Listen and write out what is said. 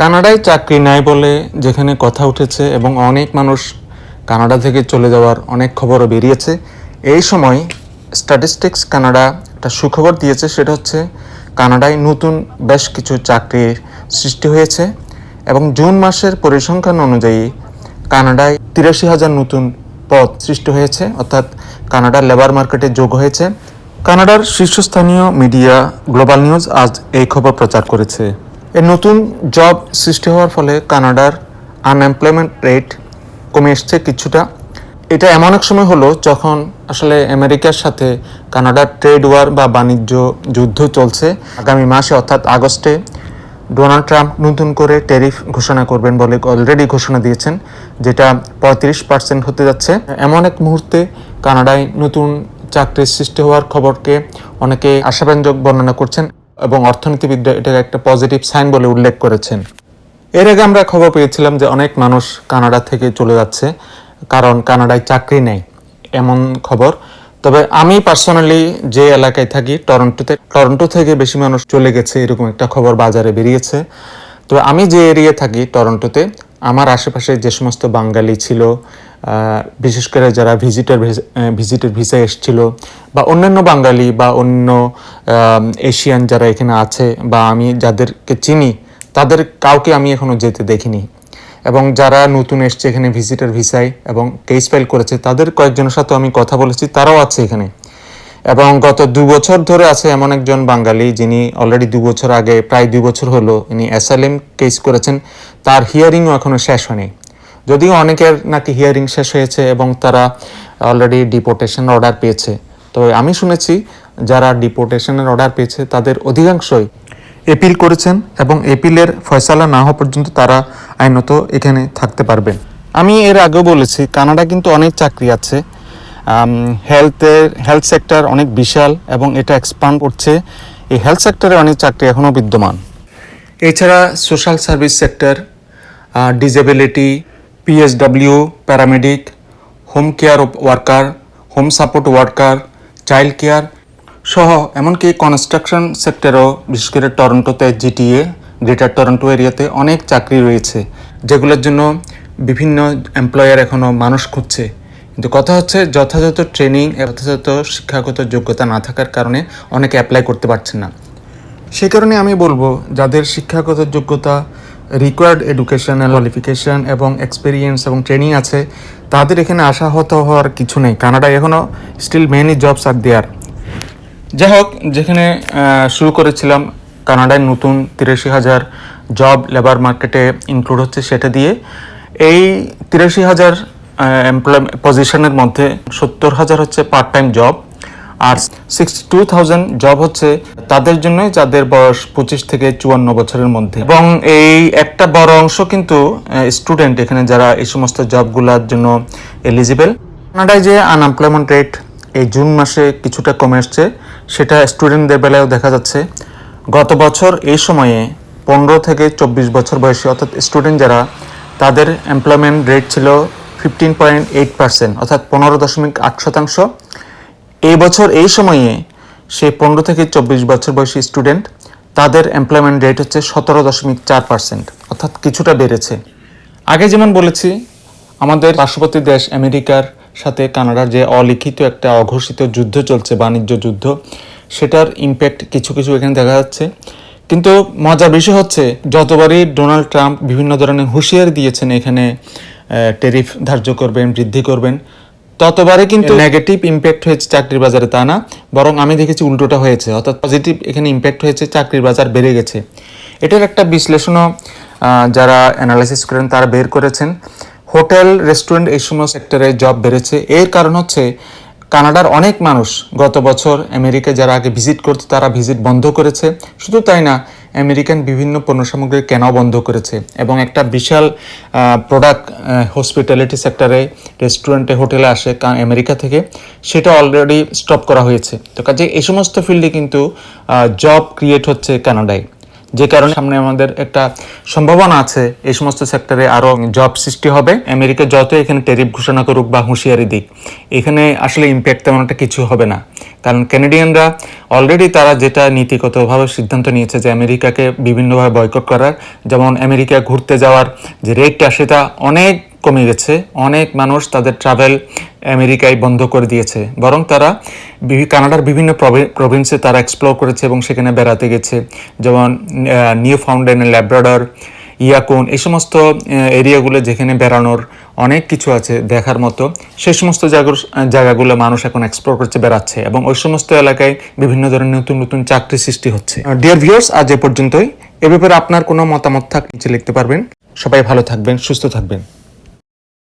কানাডায় চাকরি নাই বলে যেখানে কথা উঠেছে এবং অনেক মানুষ কানাডা থেকে চলে যাওয়ার অনেক খবরও বেরিয়েছে, এই সময় স্ট্যাটিস্টিক্স কানাডা একটা সুখবর দিয়েছে, সেটা হচ্ছে কানাডায় নতুন বেশ কিছু চাকরির সৃষ্টি হয়েছে এবং জুন মাসের পরিসংখ্যান অনুযায়ী কানাডায় তিরাশি হাজার নতুন পদ সৃষ্টি হয়েছে, অর্থাৎ কানাডার লেবার মার্কেটে যোগ হয়েছে। কানাডার শীর্ষস্থানীয় মিডিয়া গ্লোবাল নিউজ আজ এই খবর প্রচার করেছে। এর নতুন জব সৃষ্টি হওয়ার ফলে কানাডার আনএমপ্লয়মেন্ট রেট কমে এসছে কিছুটা। এটা এমন এক সময় হলো যখন আসলে আমেরিকার সাথে কানাডার ট্রেড ওয়ার বা বাণিজ্য যুদ্ধ চলছে। আগামী মাসে অর্থাৎ আগস্টে ডোনাল্ড ট্রাম্প নতুন করে ট্যারিফ ঘোষণা করবেন বলে অলরেডি ঘোষণা দিয়েছেন, যেটা পঁয়ত্রিশ পার্সেন্ট হতে যাচ্ছে। এমন এক মুহূর্তে কানাডায় নতুন চাকরির সৃষ্টি হওয়ার খবরকে অনেকে আশাব্যঞ্জক বর্ণনা করছেন। এবং অর্থনীতিবিদরা এটাকে একটা পজিটিভ সাইন বলে উল্লেখ করেছেন। এর আগে আমরা খবর পেয়েছিলাম যে অনেক মানুষ কানাডা থেকে চলে যাচ্ছে, কারণ কানাডায় চাকরি নেই, এমন খবর। তবে আমি পার্সোনালি যে এলাকায় থাকি, টরন্টোতে, টরন্টো থেকে বেশি মানুষ চলে গেছে, এরকম একটা খবর বাজারে বেরিয়েছে। তো আমি যে এরিয়া থাকি, টরন্টোতে, আমার আশেপাশে যে সমস্ত বাঙালি ছিল বিশেষ করে যারা ভিজিটার ভিজিটের ভিসা এসেছিল বা অন্যান্য বাঙালি বা অন্য এশিয়ান যারা এখানে আছে বা আমি যাদেরকে চিনি, তাদের কাউকে আমি এখনও যেতে দেখিনি। এবং যারা নতুন এসছে এখানে ভিজিটার ভিসায় এবং কেস ফাইল করেছে, তাদের কয়েকজনের সাথে আমি কথা বলেছি, তারাও আছে এখানে। এবং গত দু বছর ধরে আছে এমন একজন বাঙালি যিনি অলরেডি দু বছর আগে, প্রায় দু বছর হলো, ইনি অ্যাসাইলেম কেস করেছেন। তার হিয়ারিংও এখনও শেষ হয়নি। যদিও অনেকের নাকি হিয়ারিং শেষ হয়েছে এবং তারা অলরেডি ডিপোর্টেশন অর্ডার পেয়েছে। তো আমি শুনেছি যারা ডিপোর্টেশনের অর্ডার পেয়েছে, তাদের অধিকাংশই এপিল করেছেন এবং এপিলের ফয়সালা না হওয়া পর্যন্ত তারা আইনত এখানে থাকতে পারবেন। আমি এর আগেও বলেছি, কানাডা কিন্তু অনেক চাকরি আছে। হেলথের হেলথ সেক্টর অনেক বিশাল এবং এটা এক্সপান্ড করছে। এই হেলথ সেক্টরে অনেক চাকরি এখনও বিদ্যমান। এছাড়া social service sector disability PSW paramedic home care worker home support worker child care সহ এমনকি কনস্ট্রাকশন সেক্টরেও বিশেষ করে টরন্টোতে জিটিএ গ্রেটার টরন্টো এরিয়াতে অনেক চাকরি রয়েছে, যেগুলোর জন্য বিভিন্ন এমপ্লয়ার এখনও মানুষ খুঁজছে। কিন্তু কথা হচ্ছে যথাযথ ট্রেনিং যথাযথ শিক্ষাগত যোগ্যতা না থাকার কারণে অনেকে অ্যাপ্লাই করতে পারছেন না। সেই কারণে আমি বলব, যাদের শিক্ষাগত যোগ্যতা রিকোয়ার্ড এডুকেশনাল কোয়ালিফিকেশন এবং এক্সপিরিয়েন্স এবং ট্রেনিং আছে, তাদের এখানে আশাহত হওয়ার কিছু নেই। কানাডায় এখনও still many jobs are there যাই হোক, যেখানে শুরু করেছিলাম, কানাডায় নতুন তিরাশি হাজার জব লেবার মার্কেটে ইনক্লুড হচ্ছে সেটা দিয়ে। এই তিরাশি হাজার এমপ্লয় পজিশনের মধ্যে সত্তর হাজার হচ্ছে পার্ট টাইম জব আর সিক্সটি টু থাউজেন্ড জব হচ্ছে তাদের জন্য যাদের বয়স পঁচিশ থেকে চুয়ান্ন বছরের মধ্যে। এবং এই একটা বড় অংশ কিন্তু স্টুডেন্ট এখানে যারা এই সমস্ত জবগুলোর জন্য এলিজিবেল কানাডায় যে আনএমপ্লয়মেন্ট রেট এই জুন মাসে কিছুটা কমে আসছে, সেটা স্টুডেন্টদের বেলায়ও দেখা যাচ্ছে। গত বছর এই সময়ে পনেরো থেকে চব্বিশ বছর বয়সী অর্থাৎ স্টুডেন্ট যারা, তাদের এমপ্লয়মেন্ট রেট ছিল ফিফটিন পয়েন্ট এইট পার্সেন্ট অর্থাৎ পনেরো দশমিক আট শতাংশ। এই বছর এই সময়ে সেই পনেরো থেকে চব্বিশ বছর বয়সী স্টুডেন্ট তাদের এমপ্লয়মেন্ট রেট হচ্ছে সতেরো দশমিক চার পার্সেন্ট অর্থাৎ কিছুটা বেড়েছে। আগে যেমন বলেছি, আমাদের পার্শ্ববর্তী দেশ আমেরিকার সাথে কানাডার যে অলিখিত একটা অঘোষিত যুদ্ধ চলছে, বাণিজ্য যুদ্ধ, সেটার ইম্প্যাক্ট কিছু কিছু এখানে দেখা যাচ্ছে। কিন্তু মজার বিষয় হচ্ছে, যতবারই ডোনাল্ড ট্রাম্প বিভিন্ন ধরনের হুঁশিয়ারি দিয়েছেন, এখানে টেরিফ ধার্য করবেন, বৃদ্ধি করবেন ততবারে কিন্তু নেগেটিভ ইম্প্যাক্ট হয়েছে চাকরির বাজারে, তা না? বরং আমি দেখেছি উল্টোটা হয়েছে, অর্থাৎ পজিটিভ এখানে ইম্প্যাক্ট হয়েছে, চাকরির বাজার বেড়ে গেছে। এটার একটা বিশ্লেষণও যারা অ্যানালাইসিস করেন তারা বের করেছেন। হোটেল রেস্টুরেন্ট এই সমস্ত সেক্টরে জব বেড়েছে। এর কারণ হচ্ছে, কানাডার অনেক মানুষ গত বছর আমেরিকা যারা আগে ভিজিট করতো, তারা ভিজিট বন্ধ করেছে। শুধু তাই না আমেরিকান বিভিন্ন পণ্য সামগ্রী কেনাও বন্ধ করেছে এবং একটা বিশাল প্রোডাক্ট হসপিটালিটি সেক্টরে রেস্টুরেন্টে হোটেলে আসে আমেরিকা থেকে, সেটা অলরেডি স্টপ করা হয়েছে। তো কাজে এই সমস্ত ফিল্ডে কিন্তু জব ক্রিয়েট হচ্ছে কানাডায়। যে কারণে সামনে আমাদের একটা সম্ভাবনা আছে, এই সমস্ত সেক্টরে আরও জব সৃষ্টি হবে। আমেরিকা যত এখানে টেরিফ ঘোষণা করুক বা হুঁশিয়ারি দিক, এখানে আসলে ইম্প্যাক্ট তেমন একটা কিছু হবে না। কারণ ক্যানাডিয়ানরা অলরেডি তারা যেটা নীতিগতভাবে সিদ্ধান্ত নিয়েছে যে আমেরিকাকে বিভিন্নভাবে বয়কট করার, যেমন আমেরিকা ঘুরতে যাওয়ার যে রেটটা সেটা অনেক কমে গেছে। অনেক মানুষ তাদের ট্রাভেল আমেরিকায় বন্ধ করে দিয়েছে। বরং তারা কানাডার বিভিন্ন প্রভিন্সে তারা এক্সপ্লোর করেছে এবং সেখানে বেড়াতে গেছে। যেমন নিউ ফাউন্ডেন ল্যাব্রাডর ইয়াকুন এই সমস্ত এরিয়াগুলো যেখানে বেড়ানোর অনেক কিছু আছে দেখার মতো, সেই সমস্ত জায়গাগুলো মানুষ এখন এক্সপ্লোর করছে, বেড়াচ্ছে এবং ওই সমস্ত এলাকায় বিভিন্ন ধরনের নতুন নতুন চাকরি সৃষ্টি হচ্ছে। ডিয়ার ভিউয়ার্স আজ এ পর্যন্তই। এ ব্যাপারে আপনার কোনো মতামত থাকলে লিখতে পারবেন। সবাই ভালো থাকবেন, সুস্থ থাকবেন।